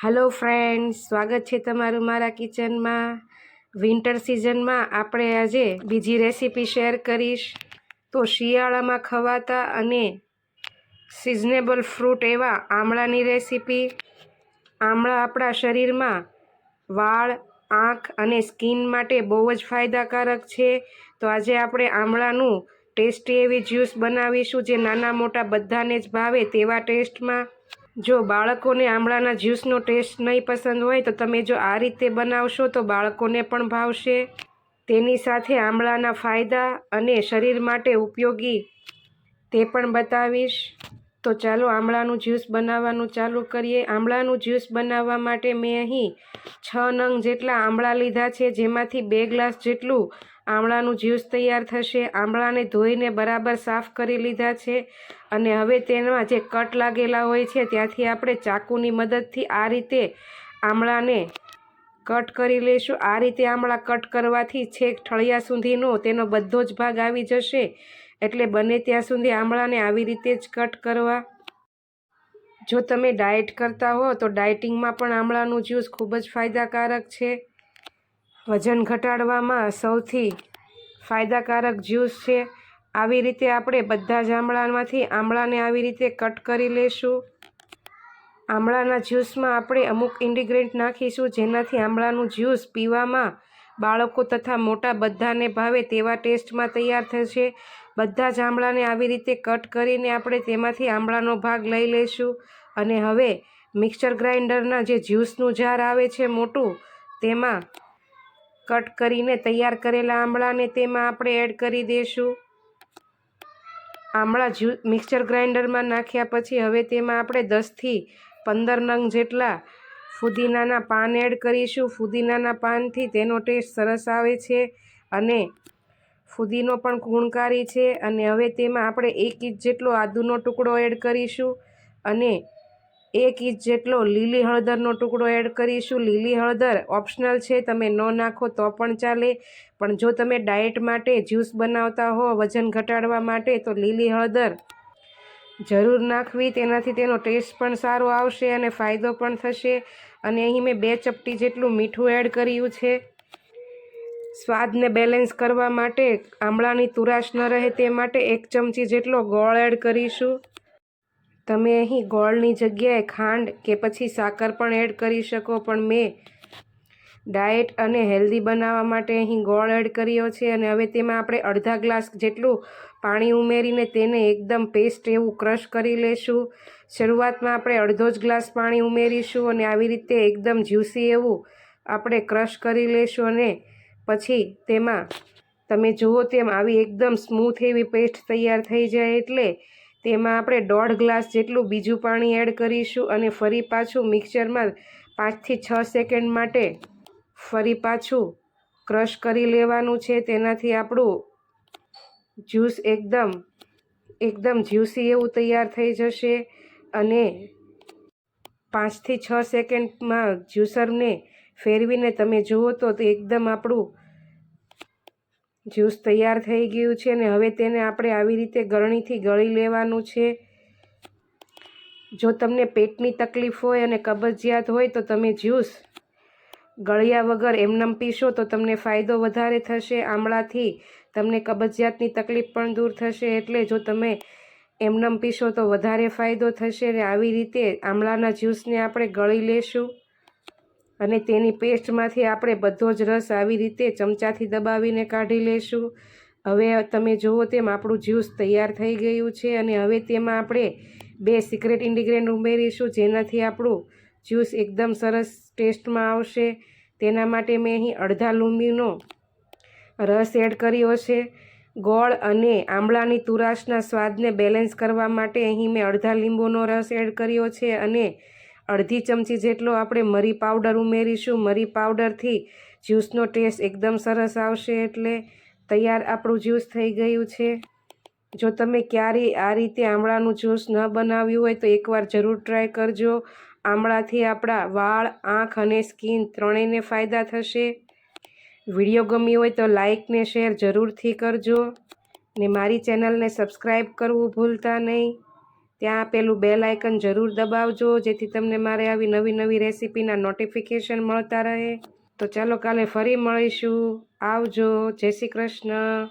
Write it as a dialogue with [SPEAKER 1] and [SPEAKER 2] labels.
[SPEAKER 1] Hello friends સ્વાગત છે તમારું મારા કિચનમાં. વિન્ટર સિઝનમાં આપણે આજે બીજી રેસીપી શેર કરીશ. તો શિયાળામાં ખવાતા અને સિઝનેબલ ફ્રૂટ એવા આમળાની રેસીપી આમળા આપણા શરીરમાં વાળ, આંખ અને સ્કિન માટે બહુ જ ફાયદાકારક છે. તો આજે આપણે આમળાનું ટેસ્ટી એવી જ્યુસ બનાવીશું જે નાના મોટા બધાને જ ભાવે તેવા ટેસ્ટમાં જો બાળકોને આમળાના જ્યુસનો ટેસ્ટ નહીં પસંદ હોય તો તમે જો આ રીતે બનાવશો તો બાળકોને પણ ભાવશે. તેની સાથે આમળાના ફાયદા અને શરીર માટે ઉપયોગી તે પણ બતાવીશ. તો ચાલો આમળાનું જ્યુસ બનાવવાનું ચાલુ કરીએ. આમળાનું જ્યુસ બનાવવા માટે મેં અહીં છ નંગ જેટલા આમળા લીધા છે, જેમાંથી બે ગ્લાસ જેટલું આમળાનું જ્યુસ તૈયાર થશે. આમળાને ધોઈને બરાબર સાફ કરી લીધા છે અને હવે તેમાં જે કટ લાગેલા હોય છે ત્યાંથી આપણે ચાકુની મદદથી આ રીતે આમળાને કટ કરી લઈશું. આ રીતે આમળા કટ કરવાથી છેક ઠળિયા સુધીનો તેનો બધો જ ભાગ આવી જશે. એટલે બને ત્યાં સુધી આમળાને આવી રીતે જ કટ કરવા. જો તમે ડાયટ કરતા હો તો ડાયટિંગમાં પણ આમળાનું જ્યુસ ખૂબ જ ફાયદાકારક છે. વજન ઘટાડવામાં સૌથી ફાયદાકારક જ્યુસ છે. આવી રીતે આપણે બધા જ આમળામાંથી આમળાને આવી રીતે કટ કરી લેશું. આમળાના જ્યુસમાં આપણે અમુક ઇન્ડિગ્રેન્ટ નાખીશું જેનાથી આમળાનું જ્યુસ પીવામાં બાળકો તથા મોટા બધાને ભાવે તેવા ટેસ્ટમાં તૈયાર થશે. બધા જ આમળાને આવી રીતે કટ કરીને આપણે તેમાંથી આમળાનો ભાગ લઈ લઈશું અને હવે મિક્સર ગ્રાઇન્ડરના જે જ્યુસનું જાર આવે છે મોટું, તેમાં કટ કરીને તૈયાર કરેલા આમળાને તેમાં આપણે એડ કરી દઈશું આમળા જ્યુ મિક્સર ગ્રાઇન્ડરમાં નાખ્યા પછી હવે તેમાં આપણે દસથી પંદર નંગ જેટલા ફુદીનાના પાન એડ કરીશું. ફુદીનાના પાનથી તેનો ટેસ્ટ સરસ આવે છે અને ફુદીનો પણ ગુણકારી છે. અને હવે તેમાં આપણે એક ઇંચ જેટલો આદુનો ટુકડો એડ કરીશું. અને એક ઇંચ જેટલો લીલી હળદરનો ટુકડો એડ કરીશું. લીલી હળદર ઓપ્શનલ છે, તમે ન નાખો તો પણ ચાલે. પણ જો તમે ડાયટ માટે જ્યુસ બનાવતા હો, વજન ઘટાડવા માટે, તો લીલી હળદર જરૂર નાખવી. તેનાથી તેનો ટેસ્ટ પણ સારો આવશે અને ફાયદો પણ થશે. અને અહીં મેં બે ચપટી જેટલું મીઠું એડ કર્યું છે. સ્વાદને બેલેન્સ કરવા માટે આમળાની તુરાશ ન રહે તે માટે એક ચમચી જેટલો ગોળ એડ કરીશું. તમે અહીં ગોળની જગ્યાએ ખાંડ કે પછી સાકર પણ એડ કરી શકો, પણ મેં ડાયટ અને હેલ્ધી બનાવવા માટે અહીં ગોળ એડ કર્યો છે અને હવે તેમાં આપણે અડધા ગ્લાસ જેટલું પાણી ઉમેરીને તેને એકદમ પેસ્ટ એવું ક્રશ કરી લેશું. શરૂઆતમાં આપણે અડધો જ ગ્લાસ પાણી ઉમેરીશું અને આવી રીતે એકદમ જ્યુસી એવું આપણે ક્રશ કરી લેશું અને પછી તેમાં તમે જુઓ તેમ આવી એકદમ સ્મૂથ એવી પેસ્ટ તૈયાર થઈ જાય એટલે તેમાં આપણે દોઢ ગ્લાસ જેટલું બીજું પાણી એડ કરીશું અને ફરી પાછું મિક્સરમાં પાંચથી છ સેકન્ડ માટે ફરી પાછું ક્રશ કરી લેવાનું છે. તેનાથી આપણું જ્યુસ એકદમ એકદમ જ્યુસી એવું તૈયાર થઈ જશે અને પાંચથી છ સેકન્ડમાં જ્યુસરને ફેરવીને તમે જુઓ તો એકદમ આપણું જ્યુસ તૈયાર થઈ ગયું છે અને હવે તેને આપણે આવી રીતે ગળણીથી ગળી લેવાનું છે. જો તમને પેટની તકલીફ હોય અને કબજિયાત હોય તો તમે જ્યુસ ગળ્યા વગર એમનેમ પીશો તો તમને ફાયદો વધારે થશે આમળાથી. તમને કબજિયાતની તકલીફ પણ દૂર થશે એટલે જો તમે એમનેમ પીશો તો વધારે ફાયદો થશે ને આવી રીતે આમળાના જ્યુસને આપણે ગળી લેશું. અને તેની પેસ્ટમાંથી આપણે બધો જ રસ આવી રીતે ચમચાથી દબાવીને કાઢી લઈશું હવે તમે જુઓ તેમ આપણું જ્યુસ તૈયાર થઈ ગયું છે અને હવે તેમાં આપણે બે સિક્રેટ ઇન્ડિગ્રેન્ટ ઉમેરીશું જેનાથી આપણું જ્યુસ એકદમ સરસ ટેસ્ટમાં આવશે. તેના માટે મેં અહીં અડધા લીંબીનો રસ એડ કર્યો છે. ગોળ અને આંબળાની તુરાશના સ્વાદને બેલેન્સ કરવા માટે અહીં મેં અડધા લીંબુનો રસ એડ કર્યો છે અને અડધી ચમચી જેટલો આપણે મરી પાવડર ઉમેરીશું. મરી પાવડરથી જ્યુસનો ટેસ્ટ એકદમ સરસ આવશે એટલે તૈયાર આપણું જ્યુસ થઈ ગયું છે. જો તમે ક્યારેય આ રીતે આમળાનું જ્યુસ ન બનાવ્યું હોય તો એકવાર જરૂર ટ્રાય કરજો. આમળાથી આપણા વાળ, આંખ અને સ્કિન ત્રણેયને ફાયદા થશે. વીડિયો ગમી હોય તો લાઇક ને શેર જરૂરથી કરજો ને મારી ચેનલને સબસ્ક્રાઈબ કરવું ભૂલતા નહીં. ત્યાં પેલું બેલ આઇકન જરૂર દબાવજો, જેથી તમને મારે આવી નવી નવી રેસીપીના નોટિફિકેશન મળતા રહે. તો ચાલો કાલે ફરી મળીશું. આવજો. જય શ્રી કૃષ્ણ.